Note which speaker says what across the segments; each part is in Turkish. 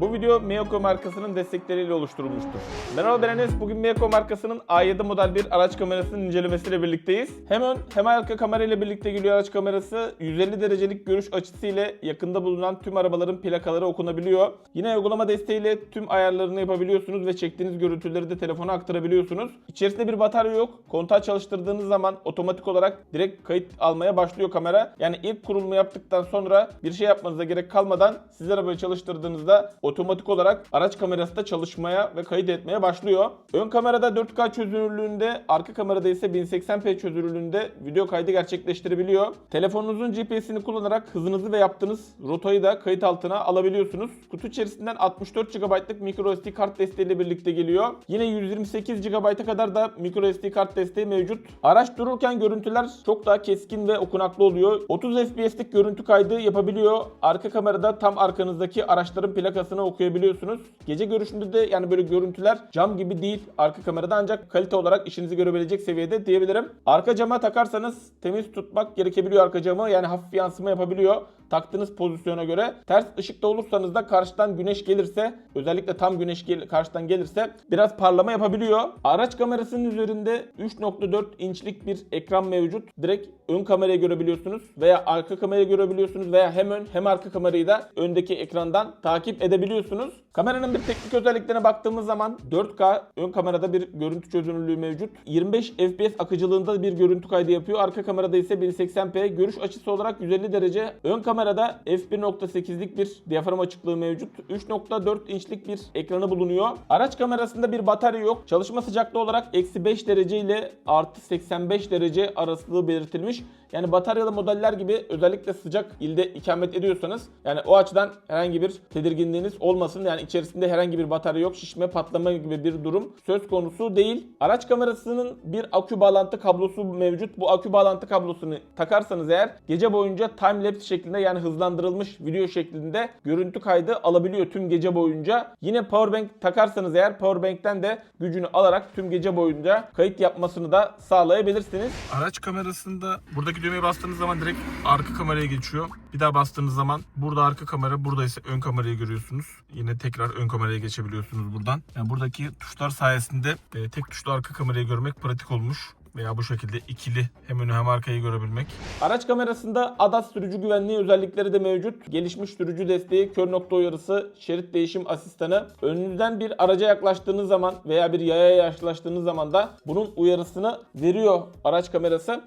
Speaker 1: Bu video Miyako markasının destekleriyle oluşturulmuştur. Merhaba ben Enes. Bugün Miyako markasının A7 model bir araç kamerasının incelemesiyle birlikteyiz. Hem ön hem arka kamera ile birlikte geliyor araç kamerası. 150 derecelik görüş açısı ile yakında bulunan tüm arabaların plakaları okunabiliyor. Yine uygulama desteğiyle tüm ayarlarını yapabiliyorsunuz ve çektiğiniz görüntüleri de telefona aktarabiliyorsunuz. İçerisinde bir batarya yok. Kontağı çalıştırdığınız zaman otomatik olarak direkt kayıt almaya başlıyor kamera. Yani ilk kurulumu yaptıktan sonra bir şey yapmanıza gerek kalmadan siz arabayı çalıştırdığınızda otomatik olarak araç kamerası da çalışmaya ve kayıt etmeye başlıyor. Ön kamerada 4K çözünürlüğünde, arka kamerada ise 1080p çözünürlüğünde video kaydı gerçekleştirebiliyor. Telefonunuzun GPS'ini kullanarak hızınızı ve yaptığınız rotayı da kayıt altına alabiliyorsunuz. Kutu içerisinden 64 GB'lık microSD kart desteğiyle birlikte geliyor. Yine 128 GB'a kadar da microSD kart desteği mevcut. Araç dururken görüntüler çok daha keskin ve okunaklı oluyor. 30 FPS'lik görüntü kaydı yapabiliyor. Arka kamerada tam arkanızdaki araçların plakasını okuyabiliyorsunuz. Gece görüşünde de yani böyle görüntüler cam gibi değil arka kamerada ancak kalite olarak işinizi görebilecek seviyede diyebilirim. Arka cama takarsanız temiz tutmak gerekebiliyor arka camı. Yani hafif yansıma yapabiliyor taktığınız pozisyona göre. Ters ışıkta olursanız da karşıdan güneş gelirse özellikle tam güneş gel karşıdan gelirse biraz parlama yapabiliyor. Araç kamerasının üzerinde 3.4 inçlik bir ekran mevcut. Direkt ön kamerayı görebiliyorsunuz veya arka kamerayı görebiliyorsunuz veya hem ön hem arka kamerayı da öndeki ekrandan takip edebiliyorsunuz. Kameranın bir teknik özelliklerine baktığımız zaman 4K ön kamerada bir görüntü çözünürlüğü mevcut. 25 FPS akıcılığında bir görüntü kaydı yapıyor. Arka kamerada ise 1080p. Görüş açısı olarak 150 derece. Ön kamerada f1.8'lik bir diyafram açıklığı mevcut. 3.4 inçlik bir ekranı bulunuyor. Araç kamerasında bir batarya yok. Çalışma sıcaklığı olarak eksi 5 derece ile artı 85 derece arasılığı belirtilmiş. Yani bataryalı modeller gibi özellikle sıcak ilde ikamet ediyorsanız yani o açıdan herhangi bir tedirginliğiniz olmasın. Yani içerisinde herhangi bir batarya yok, şişme, patlama gibi bir durum söz konusu değil. Araç kamerasının bir akü bağlantı kablosu mevcut. Bu akü bağlantı kablosunu takarsanız eğer gece boyunca time lapse şeklinde yani hızlandırılmış video şeklinde görüntü kaydı alabiliyor tüm gece boyunca. Yine powerbank takarsanız eğer powerbank'ten de gücünü alarak tüm gece boyunca kayıt yapmasını da sağlayabilirsiniz.
Speaker 2: Araç kamerasında buradaki düğmeye bastığınız zaman direkt arka kameraya geçiyor. Bir daha bastığınız zaman burada arka kamera, burada ise ön kamerayı görüyorsunuz. Yine tekrar ön kameraya geçebiliyorsunuz buradan. Yani buradaki tuşlar sayesinde e, tek tuşlu arka kamerayı görmek pratik olmuş. Veya bu şekilde ikili hem önü hem arkayı görebilmek.
Speaker 1: Araç kamerasında ADAS sürücü güvenliği özellikleri de mevcut. Gelişmiş sürücü desteği, kör nokta uyarısı, şerit değişim asistanı. Önünüzden bir araca yaklaştığınız zaman veya bir yaya yaklaştığınız zaman da bunun uyarısını veriyor araç kamerası.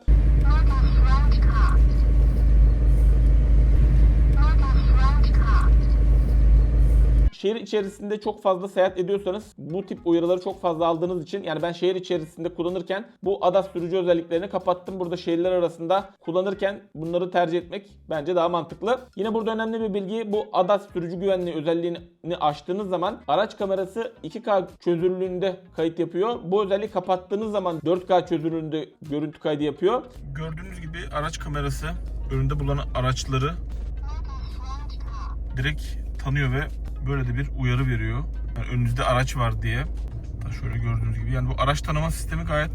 Speaker 1: Şehir içerisinde çok fazla seyahat ediyorsanız bu tip uyarıları çok fazla aldığınız için yani ben şehir içerisinde kullanırken bu ADAS sürücü özelliklerini kapattım. Burada şehirler arasında kullanırken bunları tercih etmek bence daha mantıklı. Yine burada önemli bir bilgi bu ADAS sürücü güvenliği özelliğini açtığınız zaman araç kamerası 2K çözünürlüğünde kayıt yapıyor. Bu özelliği kapattığınız zaman 4K çözünürlüğünde görüntü kaydı yapıyor.
Speaker 2: Gördüğünüz gibi araç kamerası önünde bulunan araçları direkt tanıyor ve böyle de bir uyarı veriyor. Yani önünüzde araç var diye. Hatta şöyle gördüğünüz gibi yani bu araç tanıma sistemi gayet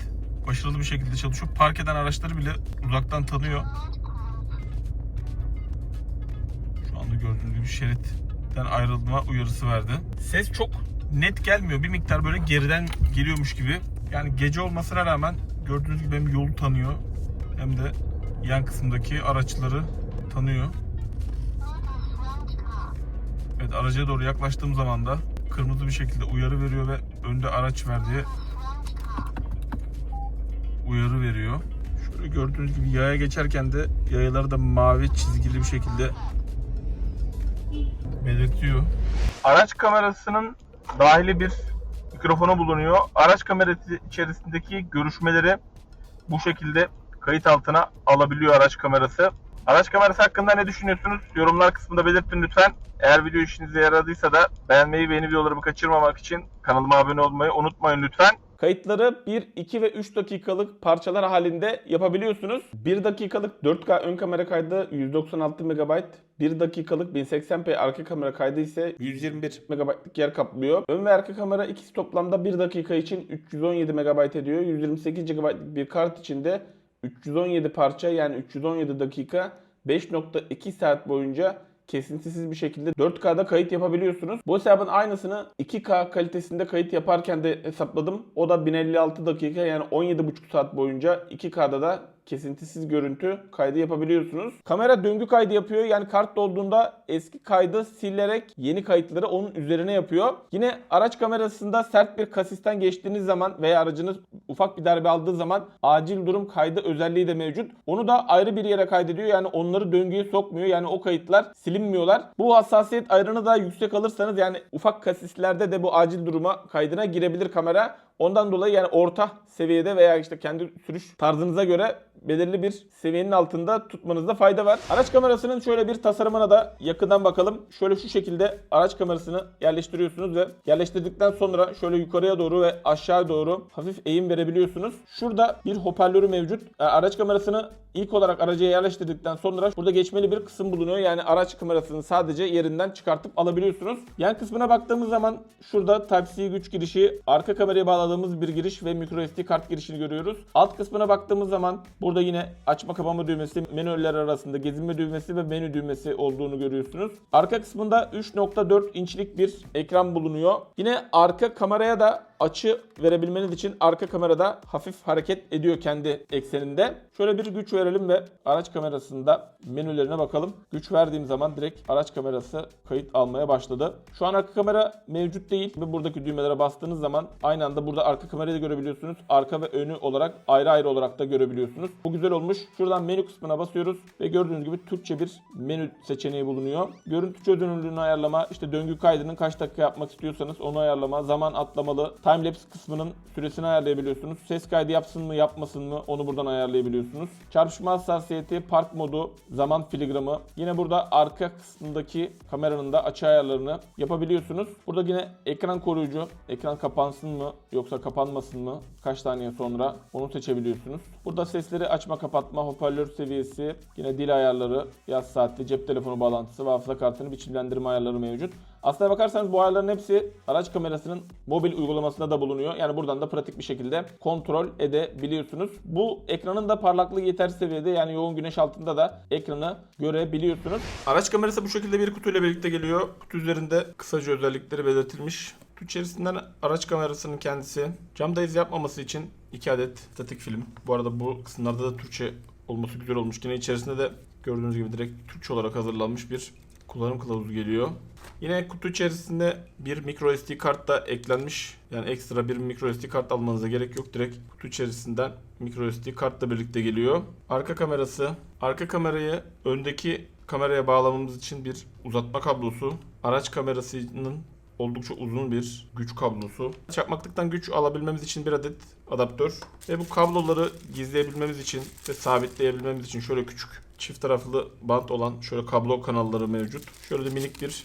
Speaker 2: başarılı bir şekilde çalışıyor. Park eden araçları bile uzaktan tanıyor. Şu anda gördüğünüz gibi şeritten ayrılma uyarısı verdi. Ses çok net gelmiyor. Bir miktar böyle geriden geliyormuş gibi. Yani gece olmasına rağmen gördüğünüz gibi hem yolu tanıyor hem de yan kısımdaki araçları tanıyor. Evet araca doğru yaklaştığım zaman da kırmızı bir şekilde uyarı veriyor ve önde araç var diye uyarı veriyor. Şöyle gördüğünüz gibi yaya geçerken de yayaları da mavi çizgili bir şekilde belirtiyor. Araç kamerasının dahili bir mikrofonu bulunuyor. Araç kamerası içerisindeki görüşmeleri bu şekilde kayıt altına alabiliyor araç kamerası. Araç kamerası hakkında ne düşünüyorsunuz? Yorumlar kısmında belirtin lütfen. Eğer video işinize yaradıysa da beğenmeyi ve yeni videolarımı kaçırmamak için kanalıma abone olmayı unutmayın lütfen.
Speaker 1: Kayıtları 1, 2 ve 3 dakikalık parçalar halinde yapabiliyorsunuz. 1 dakikalık 4K ön kamera kaydı 196 MB, 1 dakikalık 1080p arka kamera kaydı ise 121 MB'lık yer kaplıyor. Ön ve arka kamera ikisi toplamda 1 dakika için 317 MB ediyor. 128 GB'lık bir kart içinde 317 parça yani 317 dakika 5.2 saat boyunca kesintisiz bir şekilde 4K'da kayıt yapabiliyorsunuz. Bu hesabın aynısını 2K kalitesinde kayıt yaparken de hesapladım. O da 1056 dakika yani 17,5 saat boyunca 2K'da da kesintisiz görüntü kaydı yapabiliyorsunuz. Kamera döngü kaydı yapıyor. Yani kart dolduğunda eski kaydı silerek yeni kayıtları onun üzerine yapıyor. Yine araç kamerasında sert bir kasisten geçtiğiniz zaman veya aracınız ufak bir darbe aldığı zaman acil durum kaydı özelliği de mevcut. Onu da ayrı bir yere kaydediyor. Yani onları döngüye sokmuyor. Yani o kayıtlar silinmiyorlar. Bu hassasiyet ayarını da yüksek alırsanız yani ufak kasislerde de bu acil duruma kaydına girebilir kamera. Ondan dolayı yani orta seviyede veya işte kendi sürüş tarzınıza göre belirli bir seviyenin altında tutmanızda fayda var. Araç kamerasının şöyle bir tasarımına da yakından bakalım. Şöyle şu şekilde araç kamerasını yerleştiriyorsunuz ve yerleştirdikten sonra şöyle yukarıya doğru ve aşağı doğru hafif eğim verebiliyorsunuz. Şurada bir hoparlörü mevcut. E, Araç kamerasını ilk olarak araca yerleştirdikten sonra burada geçmeli bir kısım bulunuyor. Yani araç kamerasını sadece yerinden çıkartıp alabiliyorsunuz. Yan kısmına baktığımız zaman şurada Type-C güç girişi, arka kameraya bağladığımız bir giriş ve microSD kart girişini görüyoruz. Alt kısmına baktığımız zaman burada yine açma kapama düğmesi, menüler arasında gezinme düğmesi ve menü düğmesi olduğunu görüyorsunuz. Arka kısmında 3.4 inçlik bir ekran bulunuyor. Yine arka kameraya da açı verebilmeniz için arka kamerada hafif hareket ediyor kendi ekseninde. Şöyle bir güç verelim ve araç kamerasında menülerine bakalım. Güç verdiğim zaman direkt araç kamerası kayıt almaya başladı. Şu an arka kamera mevcut değil ve buradaki düğmelere bastığınız zaman aynı anda burada arka kamerayı da görebiliyorsunuz. Arka ve önü olarak ayrı ayrı olarak da görebiliyorsunuz. Bu güzel olmuş. Şuradan menü kısmına basıyoruz ve gördüğünüz gibi Türkçe bir menü seçeneği bulunuyor. Görüntü çözünürlüğünü ayarlama, işte döngü kaydının kaç dakika yapmak istiyorsanız onu ayarlama, zaman atlamalı, timelapse kısmının süresini ayarlayabiliyorsunuz. Ses kaydı yapsın mı yapmasın mı onu buradan ayarlayabiliyorsunuz. Çarpışma hassasiyeti, park modu, zaman filigramı. Yine burada arka kısmındaki kameranın da açı ayarlarını yapabiliyorsunuz. Burada yine ekran koruyucu, ekran kapansın mı yoksa kapanmasın mı kaç saniye sonra onu seçebiliyorsunuz. Burada sesleri açma kapatma, hoparlör seviyesi, yine dil ayarları, yaz saati, cep telefonu bağlantısı ve hafıza kartını biçimlendirme ayarları mevcut. Aslına bakarsanız bu ayarların hepsi araç kamerasının mobil uygulamasında da bulunuyor. Yani buradan da pratik bir şekilde kontrol edebiliyorsunuz. Bu ekranın da parlaklığı yeter seviyede yani yoğun güneş altında da ekranı görebiliyorsunuz.
Speaker 2: Araç kamerası bu şekilde bir kutuyla birlikte geliyor. Kutu üzerinde kısaca özellikleri belirtilmiş. Kutu içerisinden araç kamerasının kendisi camda iz yapmaması için 2 adet statik film. Bu arada bu kısımlarda da Türkçe olması güzel olmuş. Yine içerisinde de gördüğünüz gibi direkt Türkçe olarak hazırlanmış bir kullanım kılavuzu geliyor. Yine kutu içerisinde bir micro SD kart da eklenmiş. Yani ekstra bir micro SD kart almanıza gerek yok. Direkt kutu içerisinden micro SD kartla birlikte geliyor. Arka kamerası. Arka kamerayı öndeki kameraya bağlamamız için bir uzatma kablosu. Araç kamerasının oldukça uzun bir güç kablosu. Çakmaklıktan güç alabilmemiz için bir adet adaptör ve bu kabloları gizleyebilmemiz için ve sabitleyebilmemiz için şöyle küçük çift taraflı bant olan şöyle kablo kanalları mevcut. Şöyle de minik bir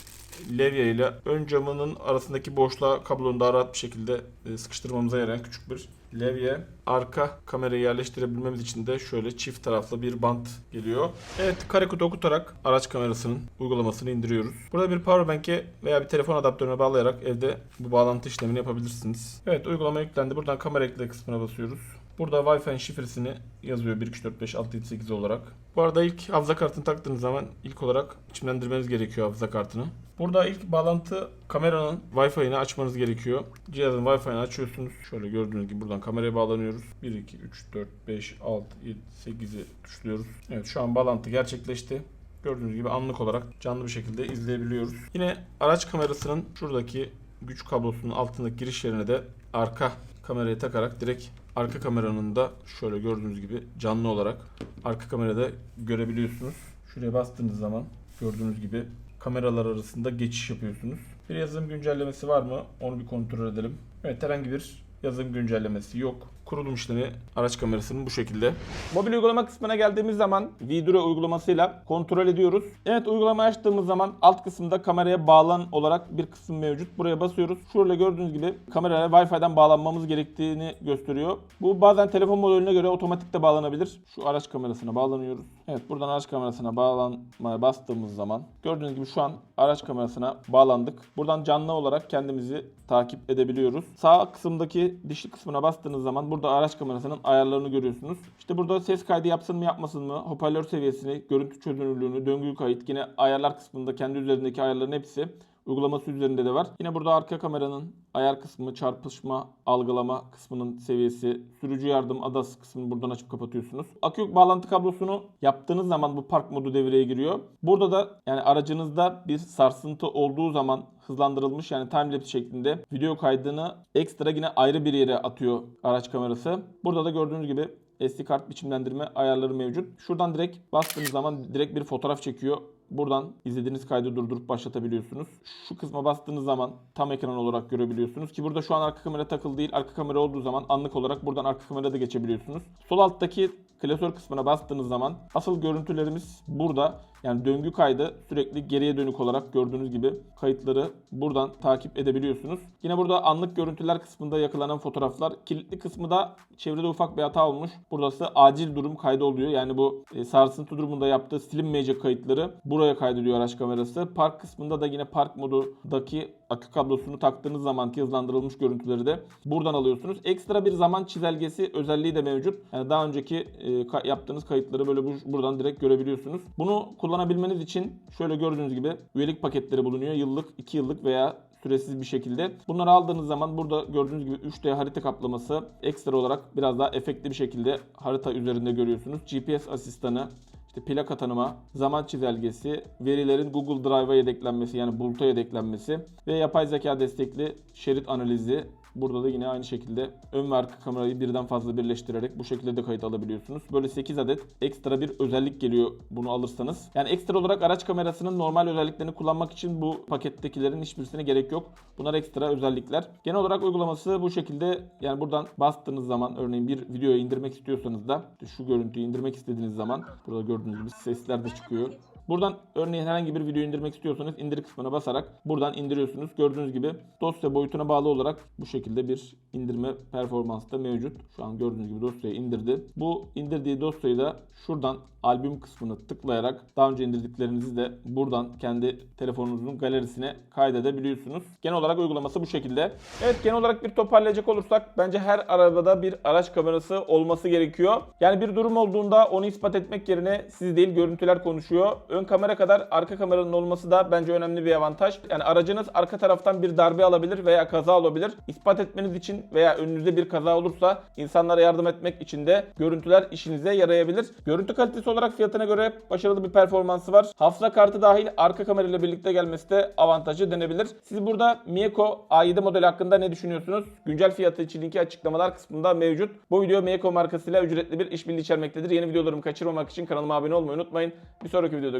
Speaker 2: levye ile ön camının arasındaki boşluğa kablonu daha rahat bir şekilde e, sıkıştırmamıza yarayan küçük bir levye. Arka kamerayı yerleştirebilmemiz için de şöyle çift taraflı bir bant geliyor. Evet kare kutu okutarak araç kamerasının uygulamasını indiriyoruz. Burada bir powerbank'e veya bir telefon adaptörüne bağlayarak evde bu bağlantı işlemini yapabilirsiniz. Evet uygulama yüklendi. Buradan kamera ekle kısmına basıyoruz. Burada Wi-Fi şifresini yazıyor 1 2 3 4 5 6 7 8 olarak. Bu arada ilk hafıza kartını taktığınız zaman ilk olarak biçimlendirmeniz gerekiyor hafıza kartını. Burada ilk bağlantı kameranın Wi-Fi'ini açmanız gerekiyor. Cihazın Wi-Fi'ni açıyorsunuz. Şöyle gördüğünüz gibi buradan kameraya bağlanıyoruz. 1 2 3 4 5 6 7 8'i tuşluyoruz. Evet şu an bağlantı gerçekleşti. Gördüğünüz gibi anlık olarak canlı bir şekilde izleyebiliyoruz. Yine araç kamerasının şuradaki güç kablosunun altındaki giriş yerine de arka kamerayı takarak direkt arka kameranın da şöyle gördüğünüz gibi canlı olarak arka kamerada görebiliyorsunuz. Şuraya bastığınız zaman gördüğünüz gibi kameralar arasında geçiş yapıyorsunuz. Bir yazılım güncellemesi var mı? Onu bir kontrol edelim. Evet herhangi bir yazılım güncellemesi yok. Kurulum işlemi araç kamerasının bu şekilde.
Speaker 1: Mobil uygulama kısmına geldiğimiz zaman Viduro uygulamasıyla kontrol ediyoruz. Evet uygulamayı açtığımız zaman alt kısımda kameraya bağlan olarak bir kısım mevcut. Buraya basıyoruz. Şurada gördüğünüz gibi kameraya Wi-Fi'den bağlanmamız gerektiğini gösteriyor. Bu bazen telefon modeline göre otomatik de bağlanabilir. Şu araç kamerasına bağlanıyoruz. Evet buradan araç kamerasına bağlanmaya bastığımız zaman gördüğünüz gibi şu an araç kamerasına bağlandık. Buradan canlı olarak kendimizi takip edebiliyoruz. Sağ kısımdaki dişli kısmına bastığınız zaman burada burada araç kamerasının ayarlarını görüyorsunuz. İşte burada ses kaydı yapsın mı yapmasın mı, hoparlör seviyesini, görüntü çözünürlüğünü, döngü kayıt, yine ayarlar kısmında kendi üzerindeki ayarların hepsi uygulaması üzerinde de var. Yine burada arka kameranın ayar kısmı, çarpışma, algılama kısmının seviyesi, sürücü yardım ADAS kısmını buradan açıp kapatıyorsunuz. Akü bağlantı kablosunu yaptığınız zaman bu park modu devreye giriyor. Burada da yani aracınızda bir sarsıntı olduğu zaman hızlandırılmış yani timelapse şeklinde video kaydını ekstra yine ayrı bir yere atıyor araç kamerası. Burada da gördüğünüz gibi SD kart biçimlendirme ayarları mevcut. Şuradan direkt bastığınız zaman direkt bir fotoğraf çekiyor. Buradan izlediğiniz kaydı durdurup başlatabiliyorsunuz. Şu kısma bastığınız zaman tam ekran olarak görebiliyorsunuz ki burada şu an arka kamera takılı değil. Arka kamera olduğu zaman anlık olarak buradan arka kamerada geçebiliyorsunuz. Sol alttaki klasör kısmına bastığınız zaman asıl görüntülerimiz burada. Yani döngü kaydı sürekli geriye dönük olarak gördüğünüz gibi kayıtları buradan takip edebiliyorsunuz. Yine burada anlık görüntüler kısmında yakalanan fotoğraflar. Kilitli kısmı da çevrede ufak bir hata olmuş. Burası acil durum kaydı oluyor. Yani bu e, sarsıntı durumunda yaptığı silinmeyecek kayıtları buraya kaydediyor araç kamerası. Park kısmında da yine park modundaki akü kablosunu taktığınız zamanki hızlandırılmış görüntüleri de buradan alıyorsunuz. Ekstra bir zaman çizelgesi özelliği de mevcut. Yani daha önceki e, ka- yaptığınız kayıtları böyle bu- buradan direkt görebiliyorsunuz. Bunu kullanabilmeniz için şöyle gördüğünüz gibi üyelik paketleri bulunuyor. Yıllık, 2 yıllık veya süresiz bir şekilde. Bunları aldığınız zaman burada gördüğünüz gibi 3D harita kaplaması ekstra olarak biraz daha efektli bir şekilde harita üzerinde görüyorsunuz. GPS asistanı, işte plaka tanıma, zaman çizelgesi, verilerin Google Drive'a yedeklenmesi yani buluta yedeklenmesi ve yapay zeka destekli şerit analizi. Burada da yine aynı şekilde ön ve arka kamerayı birden fazla birleştirerek bu şekilde de kayıt alabiliyorsunuz. Böyle 8 adet ekstra bir özellik geliyor bunu alırsanız. Yani ekstra olarak araç kamerasının normal özelliklerini kullanmak için bu pakettekilerin hiçbirisine gerek yok. Bunlar ekstra özellikler. Genel olarak uygulaması bu şekilde. Yani buradan bastığınız zaman örneğin bir videoyu indirmek istiyorsanız da şu görüntüyü indirmek istediğiniz zaman burada gördüğünüz gibi sesler de çıkıyor. Buradan örneğin herhangi bir video indirmek istiyorsanız indir kısmına basarak buradan indiriyorsunuz. Gördüğünüz gibi dosya boyutuna bağlı olarak bu şekilde bir indirme performansı da mevcut. Şu an gördüğünüz gibi dosyayı indirdi. Bu indirdiği dosyayı da şuradan albüm kısmını tıklayarak daha önce indirdiklerinizi de buradan kendi telefonunuzun galerisine kaydedebiliyorsunuz. Genel olarak uygulaması bu şekilde. Evet genel olarak bir toparlayacak olursak bence her arabada bir araç kamerası olması gerekiyor. Yani bir durum olduğunda onu ispat etmek yerine siz değil görüntüler konuşuyor. Ön kamera kadar arka kameranın olması da bence önemli bir avantaj. Yani aracınız arka taraftan bir darbe alabilir veya kaza olabilir. İspat etmeniz için veya önünüzde bir kaza olursa insanlara yardım etmek için de görüntüler işinize yarayabilir. Görüntü kalitesi olarak fiyatına göre başarılı bir performansı var. Hafıza kartı dahil arka kamerayla birlikte gelmesi de avantajı denebilir. Siz burada Mieko A7 modeli hakkında ne düşünüyorsunuz? Güncel fiyatı için linki açıklamalar kısmında mevcut. Bu video Mieko markasıyla ücretli bir işbirliği içermektedir. Yeni videolarımı kaçırmamak için kanalıma abone olmayı unutmayın. Bir sonraki videoda